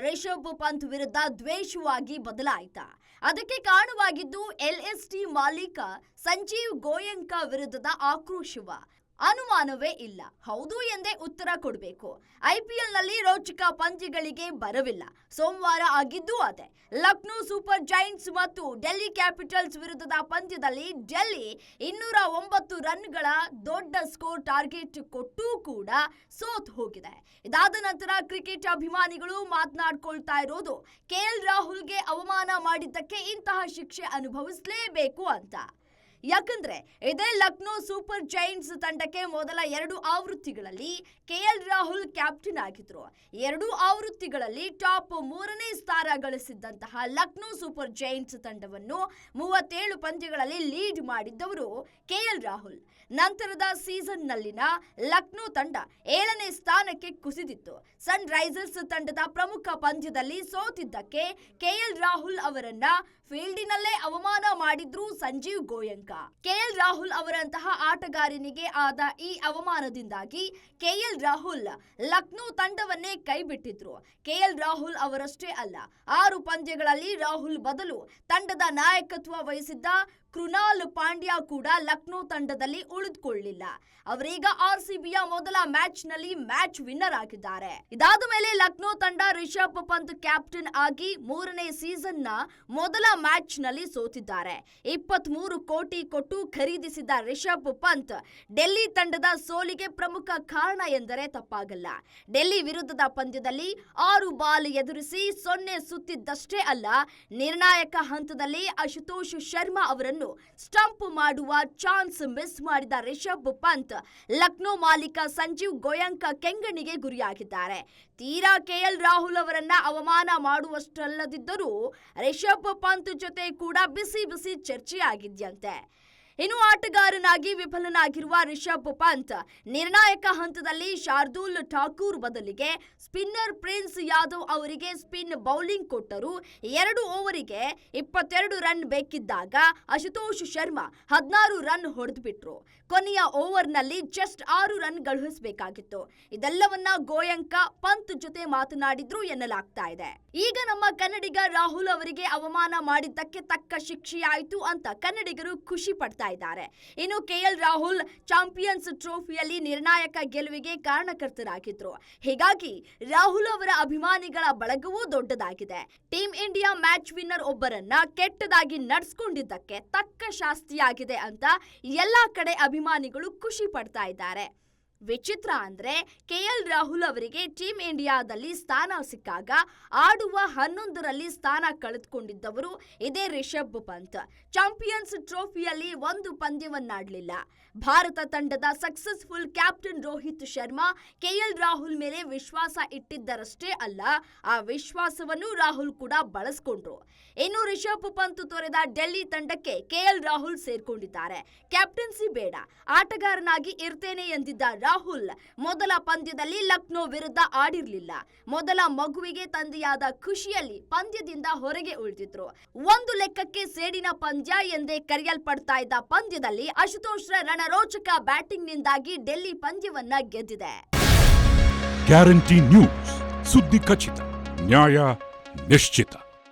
ರಿಷಬ್ ಪಂತ್ ವಿರುದ್ಧ ದ್ವೇಷವಾಗಿ ಬದಲಾಯಿತ. ಅದಕ್ಕೆ ಕಾರಣವಾಗಿದ್ದು ಎಲ್ಎಸ್ಟಿ ಮಾಲೀಕ ಸಂಜೀವ್ ಗೋಯಂಕ ವಿರುದ್ಧದ ಆಕ್ರೋಶವ. ಅನುಮಾನವೇ ಇಲ್ಲ. ಹೌದು ಎಂದೇ ಉತ್ತರ ಕೊಡಬೇಕು. ಐಪಿಎಲ್ನಲ್ಲಿ ರೋಚಕ ಪಂದ್ಯಗಳಿಗೆ ಬರವಿಲ್ಲ. ಸೋಮವಾರ ಆಗಿದ್ದು ಅದೇ. ಲಕ್ನೋ ಸೂಪರ್ ಜೈಂಟ್ಸ್ ಮತ್ತು ಡೆಲ್ಲಿ ಕ್ಯಾಪಿಟಲ್ಸ್ ವಿರುದ್ಧದ ಪಂದ್ಯದಲ್ಲಿ ಡೆಲ್ಲಿ ಇನ್ನೂರ ಒಂಬತ್ತು ರನ್ಗಳ ದೊಡ್ಡ ಸ್ಕೋರ್ ಟಾರ್ಗೆಟ್ ಕೊಟ್ಟೂ ಕೂಡ ಸೋತ್ ಹೋಗಿದೆ. ಇದಾದ ನಂತರ ಕ್ರಿಕೆಟ್ ಅಭಿಮಾನಿಗಳು ಮಾತನಾಡ್ಕೊಳ್ತಾ ಇರೋದು ಕೆಎಲ್ ರಾಹುಲ್ಗೆ ಅವಮಾನ ಮಾಡಿದ್ದಕ್ಕೆ ಇಂತಹ ಶಿಕ್ಷೆ ಅನುಭವಿಸಲೇಬೇಕು ಅಂತ. ಯಾಕಂದ್ರೆ ಇದೇ ಲಕ್ನೋ ಸೂಪರ್ ಜೈಂಟ್ಸ್ ತಂಡಕ್ಕೆ ಮೊದಲ ಎರಡು ಆವೃತ್ತಿಗಳಲ್ಲಿ ಕೆಎಲ್ ರಾಹುಲ್ ಕ್ಯಾಪ್ಟನ್ ಆಗಿದ್ರು. ಎರಡು ಆವೃತ್ತಿಗಳಲ್ಲಿ ಟಾಪ್ ಮೂರನೇ ಸ್ಥಾನ ಗಳಿಸಿದ್ದಂತಹ ಲಕ್ನೋ ಸೂಪರ್ ಜೈಂಟ್ಸ್ ತಂಡವನ್ನು ಮೂವತ್ತೇಳು ಪಂದ್ಯಗಳಲ್ಲಿ ಲೀಡ್ ಮಾಡಿದ್ದವರು ಕೆಎಲ್ ರಾಹುಲ್. ನಂತರದ ಸೀಸನ್ನಲ್ಲಿನ ಲಕ್ನೋ ತಂಡ ಏಳನೇ ಸ್ಥಾನಕ್ಕೆ ಕುಸಿದಿತ್ತು. ಸನ್ ರೈಸರ್ಸ್ ತಂಡದ ಪ್ರಮುಖ ಪಂದ್ಯದಲ್ಲಿ ಸೋತಿದ್ದಕ್ಕೆ ಕೆಎಲ್ ರಾಹುಲ್ ಅವರನ್ನ ಫೀಲ್ಡಿನಲ್ಲೇ ಅವಮಾನ ಮಾಡಿದ್ರು ಸಂಜೀವ್ ಗೋಯಂಕ. ಕೆಎಲ್ ರಾಹುಲ್ ಅವರಂತಹ ಆಟಗಾರನಿಗೆ ಆದ ಈ ಅವಮಾನದಿಂದಾಗಿ ಕೆಎಲ್ ರಾಹುಲ್ ಲಕ್ನೋ ತಂಡವನ್ನೇ ಕೈಬಿಟ್ಟಿದ್ರು. ಕೆಎಲ್ ರಾಹುಲ್ ಅವರಷ್ಟೇ ಅಲ್ಲ, ಆರು ಪಂದ್ಯಗಳಲ್ಲಿ ರಾಹುಲ್ ಬದಲು ತಂಡದ ನಾಯಕತ್ವ ವಹಿಸಿದ್ದ ಕೃನಾಲ್ ಪಾಂಡ್ಯ ಕೂಡ ಲಕ್ನೋ ತಂಡದಲ್ಲಿ ಉಳಿದುಕೊಳ್ಳಿಲ್ಲ ಅವರೀಗ ಆರ್ ಸಿಬಿಯ ಮೊದಲ ಮ್ಯಾಚ್ನಲ್ಲಿ ಮ್ಯಾಚ್ ವಿನ್ನರ್ ಆಗಿದ್ದಾರೆ. ಇದಾದ ಮೇಲೆ ಲಕ್ನೋ ತಂಡ ರಿಷಬ್ ಪಂತ್ ಕ್ಯಾಪ್ಟನ್ ಆಗಿ ಮೂರನೇ ಸೀಸನ್ನ ಮೊದಲ ಮ್ಯಾಚ್ನಲ್ಲಿ ಸೋತಿದ್ದಾರೆ. ಇಪ್ಪತ್ತ್ ಮೂರು ಕೋಟಿ ಕೊಟ್ಟು ಖರೀದಿಸಿದ ರಿಷಬ್ ಪಂತ್ ಡೆಲ್ಲಿ ತಂಡದ ಸೋಲಿಗೆ ಪ್ರಮುಖ ಕಾರಣ ಎಂದರೆ ತಪ್ಪಾಗಲ್ಲ. ಡೆಲ್ಲಿ ವಿರುದ್ಧದ ಪಂದ್ಯದಲ್ಲಿ ಆರು ಬಾಲ್ ಎದುರಿಸಿ ಸೊನ್ನೆ ಸುತ್ತಿದ್ದಷ್ಟೇ ಅಲ್ಲ, ನಿರ್ಣಾಯಕ ಹಂತದಲ್ಲಿ ಅಶುತೋಷ್ ಶರ್ಮಾ ಅವರನ್ನು ಸ್ಟಂಪ್ ಮಾಡುವ ಚಾನ್ಸ್ ಮಿಸ್ ಮಾಡಿದ ರಿಷಬ್ ಪಂತ್ ಲಕ್ನೋ ಮಾಲೀಕ ಸಂಜೀವ್ ಗೋಯಂಕ ಕೆಂಗಣಿಗೆ ಗುರಿಯಾಗಿದ್ದಾರೆ. ತೀರಾ ಕೆಎಲ್ ರಾಹುಲ್ ಅವರನ್ನ ಅವಮಾನ ಮಾಡುವಷ್ಟಲ್ಲದಿದ್ದರೂ ರಿಷಬ್ ಪಂತ್ ಜೊತೆ ಕೂಡ ಬಿಸಿ ಬಿಸಿ ಚರ್ಚೆಯಾಗಿದ್ಯಂತೆ. ಇನ್ನು ಆಟಗಾರನಾಗಿ ವಿಫಲನಾಗಿರುವ ರಿಷಬ್ ಪಂತ್, ನಿರ್ಣಾಯಕ ಹಂತದಲ್ಲಿ ಶಾರ್ದೂಲ್ ಠಾಕೂರ್ ಬದಲಿಗೆ ಸ್ಪಿನ್ನರ್ ಪ್ರಿನ್ಸ್ ಯಾದವ್ ಅವರಿಗೆ ಸ್ಪಿನ್ ಬೌಲಿಂಗ್ ಕೊಟ್ಟರು. ಎರಡು ಓವರಿಗೆ ಇಪ್ಪತ್ತೆರಡು ರನ್ ಬೇಕಿದ್ದಾಗ ಅಶುತೋಷ್ ಶರ್ಮಾ ಹದಿನಾರು ರನ್ ಹೊಡೆದುಬಿಟ್ರು. ಕೊನೆಯ ಓವರ್ನಲ್ಲಿ ಜಸ್ಟ್ ಆರು ರನ್ ಗಳಿಸಬೇಕಾಗಿತ್ತು. ಇದೆಲ್ಲವನ್ನ ಗೋಯಂಕ ಪಂತ್ ಜೊತೆ ಮಾತನಾಡಿದ್ರು ಎನ್ನಲಾಗ್ತಾ ಇದೆ. ಈಗ ನಮ್ಮ ಕನ್ನಡಿಗ ರಾಹುಲ್ ಅವರಿಗೆ ಅವಮಾನ ಮಾಡಿದ್ದಕ್ಕೆ ತಕ್ಕ ಶಿಕ್ಷೆಯಾಯಿತು ಅಂತ ಕನ್ನಡಿಗರು ಖುಷಿ ಪಡ್ತಾ ಇದ್ದಾರೆ. ಇನ್ನು ಕೆಎಲ್ ರಾಹುಲ್ ಚಾಂಪಿಯನ್ಸ್ ಟ್ರೋಫಿಯಲ್ಲಿ ನಿರ್ಣಾಯಕ ಗೆಲುವಿಗೆ ಕಾರಣಕರ್ತರಾಗಿದ್ರು. ಹೀಗಾಗಿ ರಾಹುಲ್ ಅವರ ಅಭಿಮಾನಿಗಳ ಬಳಗವೂ ದೊಡ್ಡದಾಗಿದೆ. ಟೀಂ ಇಂಡಿಯಾ ಮ್ಯಾಚ್ ವಿನ್ನರ್ ಒಬ್ಬರನ್ನ ಕೆಟ್ಟದಾಗಿ ನಡ್ಸ್ಕೊಂಡಿದ್ದಕ್ಕೆ ತಕ್ಕ ಶಾಸ್ತಿಯಾಗಿದೆ ಅಂತ ಎಲ್ಲಾ ಕಡೆ ಅಭಿಮಾನಿಗಳು ಖುಷಿ ಪಡ್ತಾ ಇದ್ದಾರೆ. ವಿಚಿತ್ರ ಅಂದ್ರೆ ಕೆಎಲ್ ರಾಹುಲ್ ಅವರಿಗೆ ಟೀಂ ಇಂಡಿಯಾದಲ್ಲಿ ಸ್ಥಾನ ಸಿಕ್ಕಾಗ ಆಡುವ ಹನ್ನೊಂದರಲ್ಲಿ ಸ್ಥಾನ ಕಳೆದುಕೊಂಡಿದ್ದವರು ಇದೇ ರಿಷಬ್ ಪಂತ್. ಚಾಂಪಿಯನ್ಸ್ ಟ್ರೋಫಿಯಲ್ಲಿ ಒಂದು ಪಂದ್ಯವನ್ನಾಡಲಿಲ್ಲ. ಭಾರತ ತಂಡದ successful captain Rohit Sharma KL Rahul ಮೇಲೆ ವಿಶ್ವಾಸ ಇಟ್ಟಿದ್ದರಷ್ಟೇ ಅಲ್ಲ, ಆ ವಿಶ್ವಾಸವನ್ನು ರಾಹುಲ್ ಕೂಡ ಬಳಸ್ಕೊಂಡ್ರು. ಇನ್ನು ರಿಷಬ್ ಪಂತ್ ತೊರೆದ ಡೆಲ್ಲಿ ತಂಡಕ್ಕೆ ಕೆಎಲ್ ರಾಹುಲ್ ಸೇರ್ಕೊಂಡಿದ್ದಾರೆ. ಕ್ಯಾಪ್ಟನ್ಸಿ ಬೇಡ, ಆಟಗಾರನಾಗಿ ಇರ್ತೇನೆ ಎಂದಿದ್ದ ರಾಹುಲ್ ಮೊದಲ ಪಂದ್ಯದಲ್ಲಿ ಲಕ್ನೋ ವಿರುದ್ಧ ಆಡಿರಲಿಲ್ಲ. ಮೊದಲ ಮಗುವಿಗೆ ತಂದೆಯಾದ ಖುಷಿಯಲ್ಲಿ ಪಂದ್ಯದಿಂದ ಹೊರಗೆ ಉಳಿದಿದ್ರು. ಒಂದು ಲೆಕ್ಕಕ್ಕೆ ಸೇಡಿನ ಪಂದ್ಯ ಎಂದೇ ಕರೆಯಲ್ಪಡ್ತಾ ಇದ್ದ ಪಂದ್ಯದಲ್ಲಿ ಅಶುತೋಷ್ರ ರಣರೋಚಕ ಬ್ಯಾಟಿಂಗ್ನಿಂದಾಗಿ ಡೆಲ್ಲಿ ಪಂದ್ಯವನ್ನ ಗೆದ್ದಿದೆ. ಗ್ಯಾರಂಟಿ ನ್ಯೂಸ್ ಸುದ್ದಿ ಖಚಿತ, ನ್ಯಾಯ ನಿಶ್ಚಿತ.